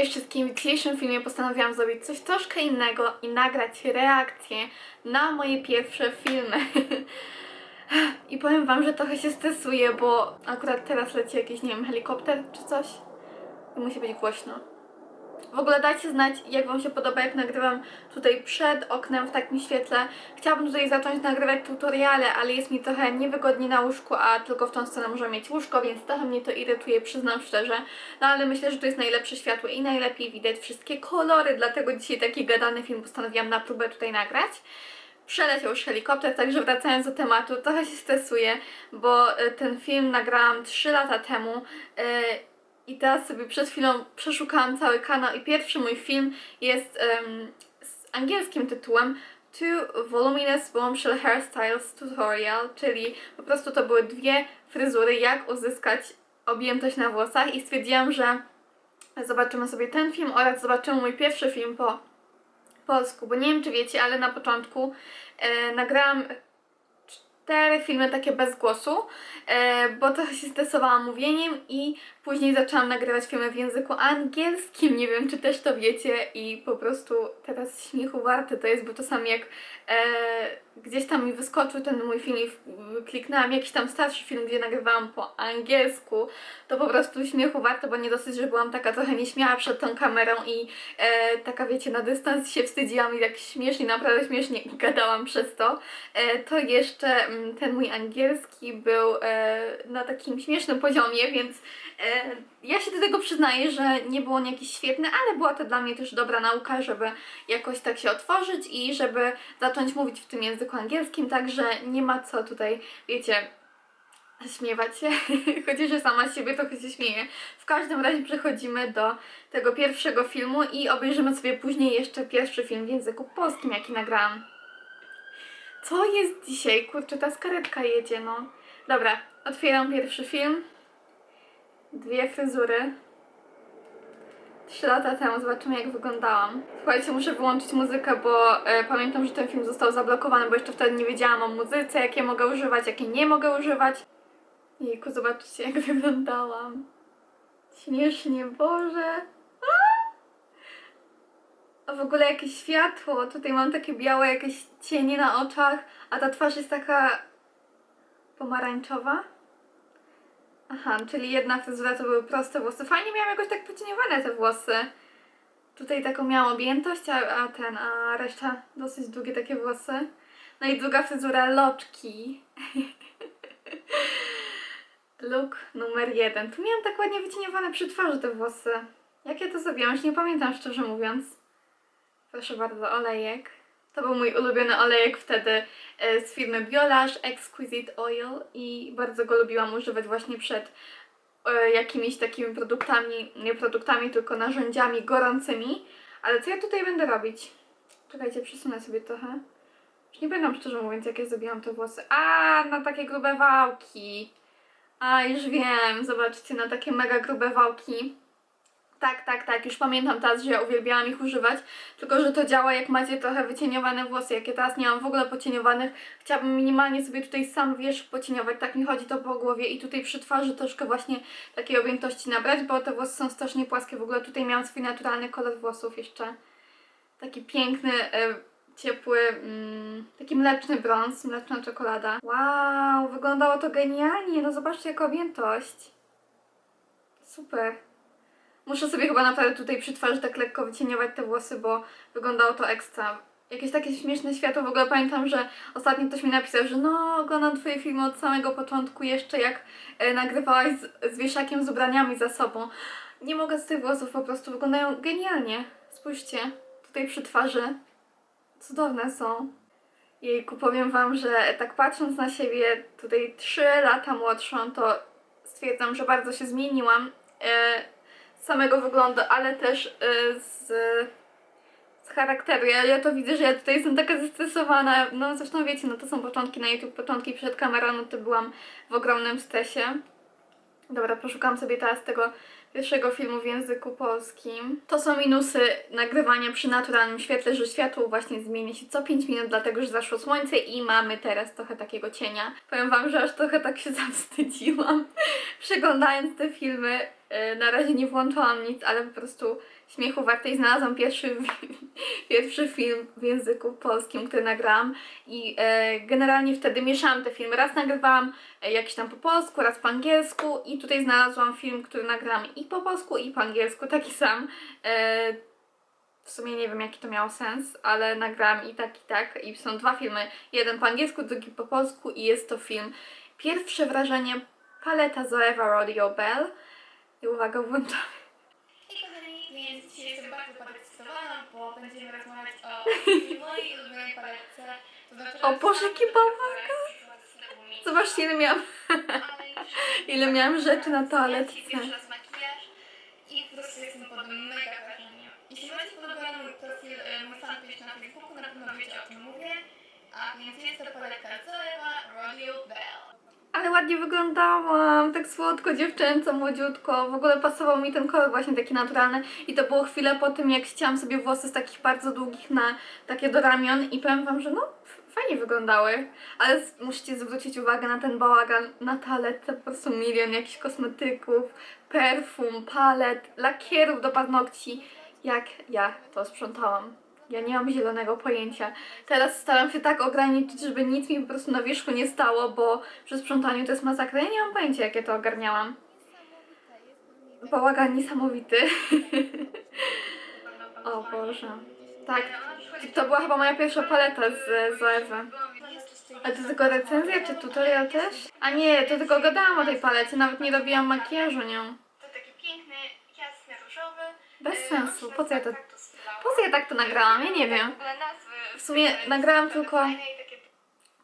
Cześć wszystkim, w dzisiejszym filmie postanowiłam zrobić coś troszkę innego i nagrać reakcję na moje pierwsze filmy. I powiem wam, że trochę się stresuję, bo akurat teraz leci jakiś, nie wiem, helikopter czy coś i musi być głośno. W ogóle dajcie znać, jak Wam się podoba, jak nagrywam tutaj przed oknem w takim świetle. Chciałabym tutaj zacząć nagrywać tutoriale, ale jest mi trochę niewygodnie na łóżku, a tylko w tą stronę możemy mieć łóżko, więc trochę mnie to irytuje, przyznam szczerze. No ale myślę, że to jest najlepsze światło i najlepiej widać wszystkie kolory, dlatego dzisiaj taki gadany film postanowiłam na próbę tutaj nagrać. Przeleciał już helikopter, także wracając do tematu, trochę się stresuję, bo e, ten film nagrałam 3 lata temu. I teraz sobie przed chwilą przeszukałam cały kanał i pierwszy mój film jest em, z angielskim tytułem Two Voluminous Bombshell Hairstyles Tutorial, czyli po prostu to były dwie fryzury, jak uzyskać objętość na włosach. I stwierdziłam, że zobaczymy sobie ten film oraz zobaczymy mój pierwszy film po polsku, bo nie wiem czy wiecie, ale na początku e, nagrałam cztery filmy takie bez głosu, e, bo trochę się stresowałam mówieniem i później zaczęłam nagrywać filmy w języku angielskim. Nie wiem, czy też to wiecie i po prostu teraz śmiechu warte to jest, bo czasami jak e, gdzieś tam mi wyskoczył ten mój film i kliknęłam jakiś tam starszy film, gdzie nagrywałam po angielsku, to po prostu śmiechu warte, bo nie dosyć, że byłam taka trochę nieśmiała przed tą kamerą i e, taka wiecie, na dystans się wstydziłam i tak śmiesznie, naprawdę śmiesznie gadałam przez to, e, to jeszcze mm, ten mój angielski był e, na takim śmiesznym poziomie, więc e, ja się do tego przyznaję, że nie było on jakiś świetny, ale była to dla mnie też dobra nauka, żeby jakoś tak się otworzyć i żeby zacząć mówić w tym języku angielskim, także nie ma co tutaj, wiecie, śmiewać się, chociaż sama z siebie trochę się śmieję. W każdym razie przechodzimy do tego pierwszego filmu i obejrzymy sobie później jeszcze pierwszy film w języku polskim, jaki nagrałam. Co jest dzisiaj? Kurczę, ta skaretka jedzie, no. Dobra, otwieram pierwszy film. Dwie fryzury. Trzy lata temu zobaczymy jak wyglądałam. Słuchajcie, muszę wyłączyć muzykę, bo e, pamiętam, że ten film został zablokowany, bo jeszcze wtedy nie wiedziałam o muzyce, jakie mogę używać, jakie nie mogę używać. Jejku, zobaczcie jak wyglądałam. Śmiesznie, Boże. A w ogóle jakieś światło. Tutaj mam takie białe jakieś cienie na oczach, a ta twarz jest taka pomarańczowa. Aha, czyli jedna fryzura to były proste włosy. Fajnie miałam jakoś tak pocieniowane te włosy. Tutaj taką miałam objętość, a, a ten, a reszta dosyć długie takie włosy. No i druga fryzura loczki. Look numer jeden. Tu miałam tak ładnie wycieniowane przy twarzy te włosy. Jak ja to zrobiłam? Już nie pamiętam szczerze mówiąc. Proszę bardzo, olejek. To był mój ulubiony olejek wtedy e, z firmy Biolash Exquisite Oil i bardzo go lubiłam używać właśnie przed e, jakimiś takimi produktami, nie produktami, tylko narzędziami gorącymi. Ale co ja tutaj będę robić? Czekajcie, przesunę sobie trochę. Już nie pamiętam szczerze mówiąc, jak ja zrobiłam te włosy. A, na takie grube wałki. A, już wiem, zobaczcie, na takie mega grube wałki. Tak, tak, tak, już pamiętam teraz, że ja uwielbiałam ich używać, tylko że to działa jak macie trochę wycieniowane włosy, jak ja teraz nie mam w ogóle pocieniowanych, chciałabym minimalnie sobie tutaj sam wierzch pocieniować, tak mi chodzi to po głowie i tutaj przy twarzy troszkę właśnie takiej objętości nabrać, bo te włosy są strasznie płaskie, w ogóle tutaj miałam swój naturalny kolor włosów jeszcze, taki piękny, e, ciepły, mm, taki mleczny brąz, mleczna czekolada. Wow, wyglądało to genialnie, no zobaczcie jaka objętość. Super. Muszę sobie chyba naprawdę tutaj przy twarzy tak lekko wycieniować te włosy, bo wyglądało to ekstra. Jakieś takie śmieszne światło, w ogóle pamiętam, że ostatnio ktoś mi napisał, że no oglądam twoje filmy od samego początku, jeszcze jak e, nagrywałaś z, z wieszakiem z ubraniami za sobą. Nie mogę z tych włosów, po prostu wyglądają genialnie. Spójrzcie, tutaj przy twarzy. Cudowne są. Jejku, powiem Wam, że tak patrząc na siebie, tutaj 3 lata młodszą, to stwierdzam, że bardzo się zmieniłam. E, samego wyglądu, ale też y, z, z charakteru. Ja, ja to widzę, że ja tutaj jestem taka zestresowana. No zresztą wiecie, no to są początki na YouTube, początki przed kamerą, no to byłam w ogromnym stresie. Dobra, poszukam sobie teraz tego pierwszego filmu w języku polskim. To są minusy nagrywania przy naturalnym świetle, że światło właśnie zmienia się co 5 minut, dlatego że zaszło słońce i mamy teraz trochę takiego cienia. Powiem Wam, że aż trochę tak się zawstydziłam, przeglądając te filmy. E, Na razie nie włączałam nic, ale po prostu śmiechu wartej znalazłam pierwszy, pierwszy film w języku polskim, który nagrałam. I e, generalnie wtedy mieszałam te filmy. Raz nagrywałam e, jakiś tam po polsku, raz po angielsku. I tutaj znalazłam film, który nagrałam i po polsku i po angielsku, taki sam. E, w sumie nie wiem jaki to miało sens, ale nagrałam i tak i tak. I są dwa filmy, jeden po angielsku, drugi po polsku. I jest to film. Pierwsze wrażenie Paleta Zoewa Rodeo Bell i uwaga, włączamy. Hej kochani, więc dzisiaj jestem bardzo podekscytowana, bo będziemy rozmawiać o mojej ulubionej paletce. To znaczy, O Boże, jaki bałagan! Zobaczcie ile miałam, ile miałam rzeczy na toaletce. Pierwszy raz makijaż i po prostu jestem pod mega wrażeniem. Jeśli macie podobny mój profil, e, mój fanpage na Facebooku, na pewno wiecie o czym mówię. A więc jest to paletka Zoewa Rodeo Bell. Ale ładnie wyglądałam, tak słodko, dziewczęco, młodziutko. W ogóle pasował mi ten kolor właśnie taki naturalny. I to było chwilę po tym, jak ścięłam sobie włosy z takich bardzo długich na takie do ramion. I powiem wam, że no, fajnie wyglądały. Ale musicie zwrócić uwagę na ten bałagan na taletce. Po prostu milion jakichś kosmetyków, perfum, palet, lakierów do paznokci. Jak ja to sprzątałam. Ja nie mam zielonego pojęcia. Teraz staram się tak ograniczyć, żeby nic mi po prostu na wierzchu nie stało, bo przy sprzątaniu to jest masakra. Ja nie mam pojęcia, jak ja to ogarniałam. Bałagan niesamowity. o Boże. Tak, to była chyba moja pierwsza paleta z, z Ewy. A to tylko recenzja, czy tutorial też? A nie, to tylko gadałam o tej palecie, nawet nie robiłam makijażu nią. To taki piękny, jasny, różowy. Bez E, sensu, po co ja to... Po co ja tak to nagrałam? Ja nie wiem. W sumie nagrałam tylko-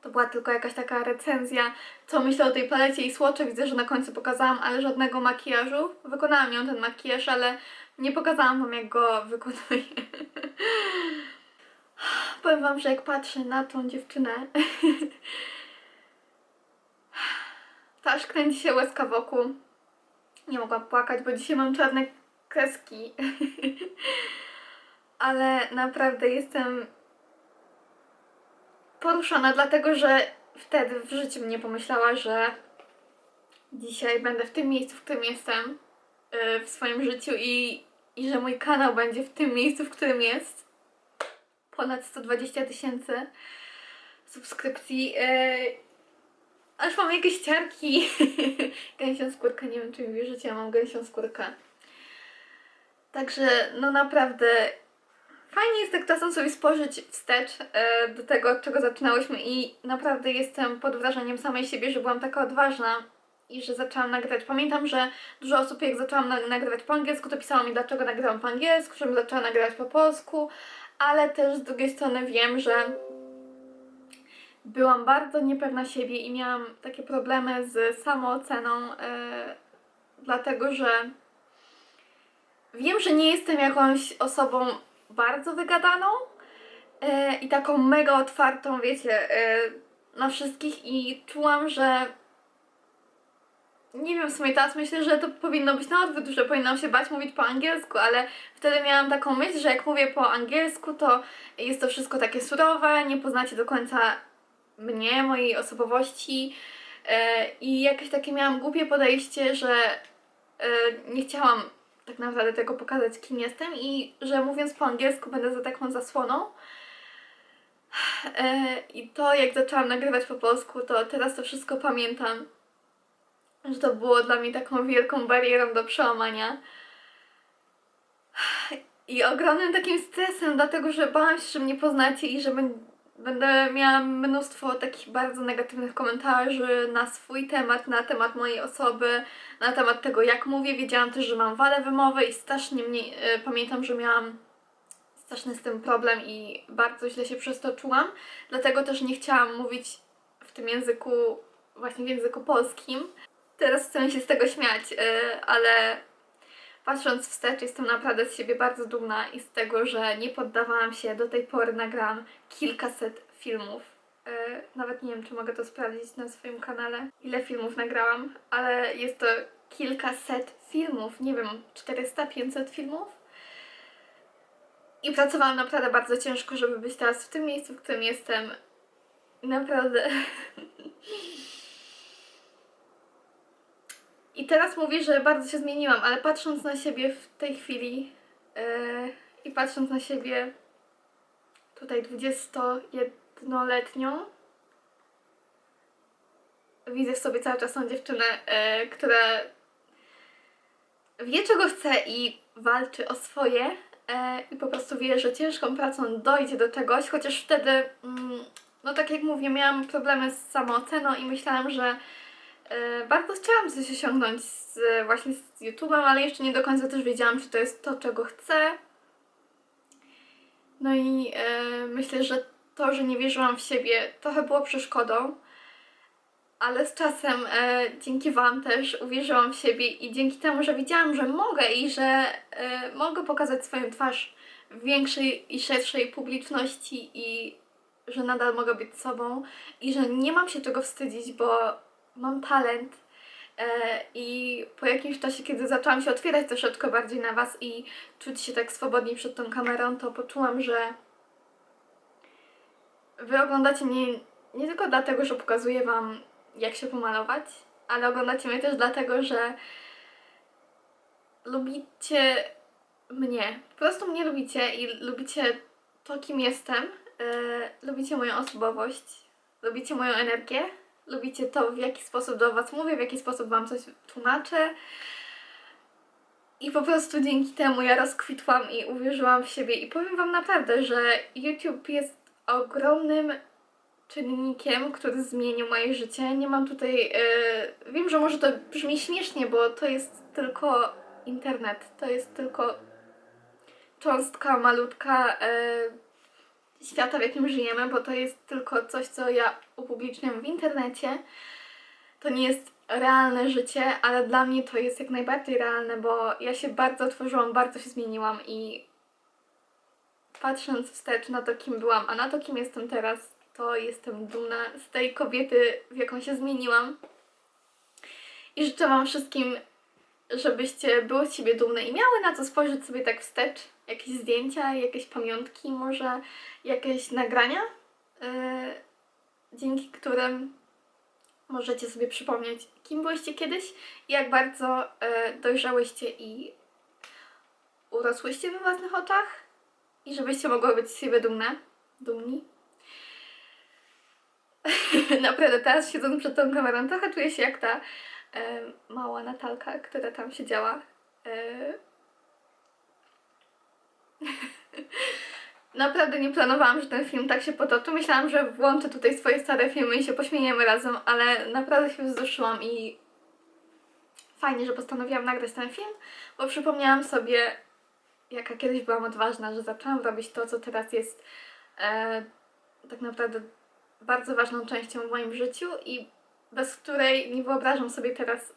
To była tylko jakaś taka recenzja, co myślę o tej palecie i słocze. Widzę, że na końcu pokazałam, ale żadnego makijażu. Wykonałam ją ten makijaż, ale nie pokazałam wam, jak go wykonuję. Powiem wam, że jak patrzę na tą dziewczynę, to aż kręci się łezka wokół. Nie mogłam płakać, bo dzisiaj mam czarne kreski. ale naprawdę jestem poruszona, dlatego że wtedy w życiu bym nie pomyślała, że dzisiaj będę w tym miejscu, w którym jestem yy, w swoim życiu i, i że mój kanał będzie w tym miejscu, w którym jest. Ponad 120 tysięcy subskrypcji. Yy, aż mam jakieś ciarki. gęsią skórkę, nie wiem czy mi wierzycie, ja mam gęsią skórkę. Także no naprawdę Fajnie jest tak czasem sobie spojrzeć wstecz e, do tego, od czego zaczynałyśmy i naprawdę jestem pod wrażeniem samej siebie, że byłam taka odważna i że zaczęłam nagrywać. Pamiętam, że dużo osób jak zaczęłam na- nagrywać po angielsku, to pisało mi, dlaczego nagrywam po angielsku, żebym zaczęła nagrywać po polsku, ale też z drugiej strony wiem, że byłam bardzo niepewna siebie i miałam takie problemy z samooceną, e, dlatego że wiem, że nie jestem jakąś osobą bardzo wygadaną e, i taką mega otwartą, wiecie, e, na wszystkich i czułam, że nie wiem, w sumie teraz myślę, że to powinno być na odwrót, że powinnam się bać mówić po angielsku, ale wtedy miałam taką myśl, że jak mówię po angielsku, to jest to wszystko takie surowe, nie poznacie do końca mnie, mojej osobowości e, i jakieś takie miałam głupie podejście, że e, nie chciałam tak naprawdę tego pokazać, kim jestem i że mówiąc po angielsku będę za taką zasłoną. E, I to, jak zaczęłam nagrywać po polsku, to teraz to wszystko pamiętam, że to było dla mnie taką wielką barierą do przełamania. I ogromnym takim stresem, dlatego że bałam się, że mnie poznacie i że będę miała mnóstwo takich bardzo negatywnych komentarzy na swój temat, na temat mojej osoby, na temat tego, jak mówię. Wiedziałam też, że mam wadę wymowę i strasznie mnie, e, pamiętam, że miałam straszny z tym problem i bardzo źle się przez to czułam. Dlatego też nie chciałam mówić w tym języku, właśnie w języku polskim. Teraz chcę się z tego śmiać, e, ale patrząc wstecz, jestem naprawdę z siebie bardzo dumna i z tego, że nie poddawałam się. Do tej pory nagrałam kilkaset filmów. E, Nawet nie wiem, czy mogę to sprawdzić na swoim kanale, ile filmów nagrałam, ale jest to kilkaset filmów, nie wiem, 400-500 filmów. I pracowałam naprawdę bardzo ciężko, żeby być teraz w tym miejscu, w którym jestem. Naprawdę. I teraz mówię, że bardzo się zmieniłam, ale patrząc na siebie w tej chwili yy, i patrząc na siebie tutaj 21-letnią, widzę w sobie cały czas tą dziewczynę, yy, która wie czego chce i walczy o swoje e, i po prostu wie, że ciężką pracą dojdzie do czegoś, chociaż wtedy, mm, no tak jak mówię, miałam problemy z samooceną i myślałam, że bardzo chciałam coś osiągnąć z, właśnie z YouTube'em, ale jeszcze nie do końca też wiedziałam, czy to jest to, czego chcę. No i e, myślę, że to, że nie wierzyłam w siebie, trochę było przeszkodą ale z czasem e, dzięki Wam też uwierzyłam w siebie i dzięki temu, że widziałam, że mogę i że e, mogę pokazać swoją twarz w większej i szerszej publiczności i że nadal mogę być sobą i że nie mam się czego wstydzić, bo mam talent. E, I po jakimś czasie, kiedy zaczęłam się otwierać troszeczkę bardziej na Was i czuć się tak swobodniej przed tą kamerą, to poczułam, że Wy oglądacie mnie nie tylko dlatego, że pokazuję Wam, jak się pomalować, ale oglądacie mnie też dlatego, że lubicie mnie. Po prostu mnie lubicie i lubicie to, kim jestem. Yy, lubicie moją osobowość, lubicie moją energię, lubicie to, w jaki sposób do Was mówię, w jaki sposób Wam coś tłumaczę. I po prostu dzięki temu ja rozkwitłam i uwierzyłam w siebie. I powiem Wam naprawdę, że YouTube jest ogromnym czynnikiem, który zmienił moje życie. Nie mam tutaj. e, wiem, że może to brzmi śmiesznie, bo to jest tylko internet. To jest tylko cząstka malutka e, świata, w jakim żyjemy, bo to jest tylko coś, co ja upubliczniam w internecie. To nie jest realne życie, ale dla mnie to jest jak najbardziej realne, bo ja się bardzo otworzyłam, bardzo się zmieniłam i patrząc wstecz na to, kim byłam, a na to, kim jestem teraz, to jestem dumna z tej kobiety, w jaką się zmieniłam. I życzę Wam wszystkim, żebyście były z siebie dumne i miały na co spojrzeć sobie tak wstecz. Jakieś zdjęcia, jakieś pamiątki, może jakieś nagrania, yy, dzięki którym możecie sobie przypomnieć, kim byłyście kiedyś i jak bardzo yy, dojrzałyście i urosłyście we własnych oczach i żebyście mogły być z siebie dumne, dumni. Naprawdę, teraz siedząc przed tą kamerą, trochę czuję się jak ta e, mała Natalka, która tam siedziała. E... Naprawdę nie planowałam, że ten film tak się potoczy. Myślałam, że włączę tutaj swoje stare filmy i się pośmiejemy razem, ale naprawdę się wzruszyłam i fajnie, że postanowiłam nagrać ten film, bo przypomniałam sobie, jaka kiedyś byłam odważna, że zaczęłam robić to, co teraz jest e, tak naprawdę bardzo ważną częścią w moim życiu i bez której nie wyobrażam sobie teraz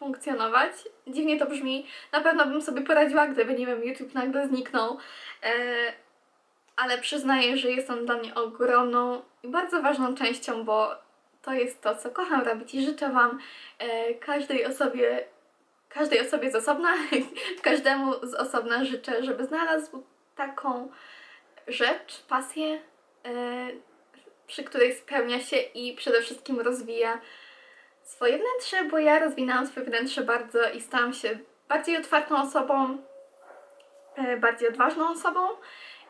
funkcjonować. Dziwnie to brzmi, na pewno bym sobie poradziła, gdyby, nie wiem, YouTube nagle zniknął, e, ale przyznaję, że jest on dla mnie ogromną i bardzo ważną częścią, bo to jest to, co kocham robić i życzę Wam e, każdej osobie, każdej osobie z osobna, każdemu z osobna życzę, żeby znalazł taką rzecz, pasję, e, przy której spełnia się i przede wszystkim rozwija swoje wnętrze, bo ja rozwinęłam swoje wnętrze bardzo i stałam się bardziej otwartą osobą, e, bardziej odważną osobą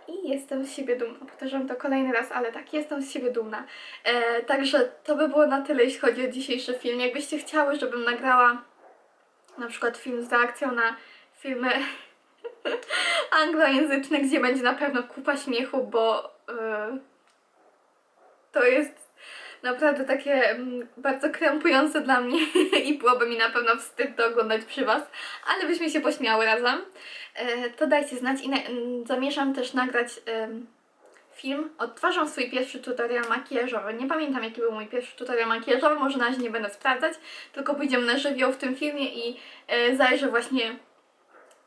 i jestem z siebie dumna. Powtarzam to kolejny raz, ale tak, jestem z siebie dumna. E, także to by było na tyle, jeśli chodzi o dzisiejszy film. Jakbyście chciały, żebym nagrała na przykład film z reakcją na filmy anglojęzyczne, gdzie będzie na pewno kupa śmiechu, bo e, to jest naprawdę takie mm, bardzo krępujące dla mnie i byłoby mi na pewno wstyd to oglądać przy Was, ale byśmy się pośmiały razem. E, to dajcie znać i mm, zamierzam też nagrać film. Odtwarzam swój pierwszy tutorial makijażowy. Nie pamiętam jaki był mój pierwszy tutorial makijażowy, może na razie nie będę sprawdzać, tylko pójdziemy na żywioł w tym filmie i e, zajrzę właśnie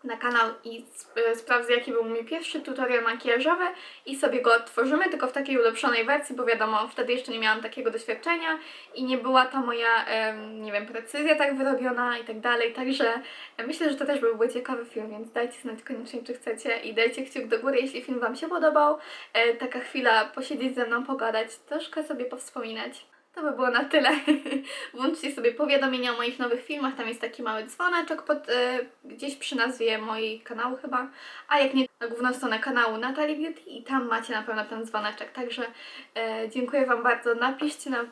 na kanał i e, sprawdzę jaki był mój pierwszy tutorial makijażowy i sobie go odtworzymy, tylko w takiej ulepszonej wersji, bo wiadomo, wtedy jeszcze nie miałam takiego doświadczenia i nie była ta moja, nie wiem, precyzja tak wyrobiona i tak dalej, także e, myślę, że to też byłby ciekawy film, więc dajcie znać koniecznie, czy chcecie i dajcie kciuk do góry, jeśli film Wam się podobał. E, taka chwila posiedzieć ze mną, pogadać, troszkę sobie powspominać. To by było na tyle. Włączcie sobie powiadomienia o moich nowych filmach. Tam jest taki mały dzwoneczek pod, e, gdzieś przy nazwie mojej kanału chyba. A jak nie, na główną stronę kanału Natalie Beauty i tam macie na pewno ten dzwoneczek. Także e, dziękuję Wam bardzo. Napiszcie na,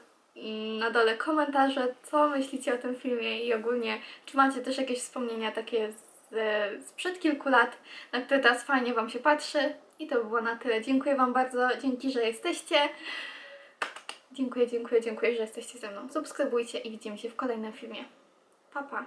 na dole komentarze, co myślicie o tym filmie i ogólnie, czy macie też jakieś wspomnienia takie z, e, sprzed kilku lat, na które teraz fajnie Wam się patrzy. I to by było na tyle. Dziękuję Wam bardzo. Dzięki, że jesteście. Dziękuję, dziękuję, dziękuję, że jesteście ze mną. Subskrybujcie i widzimy się w kolejnym filmie. Pa, pa.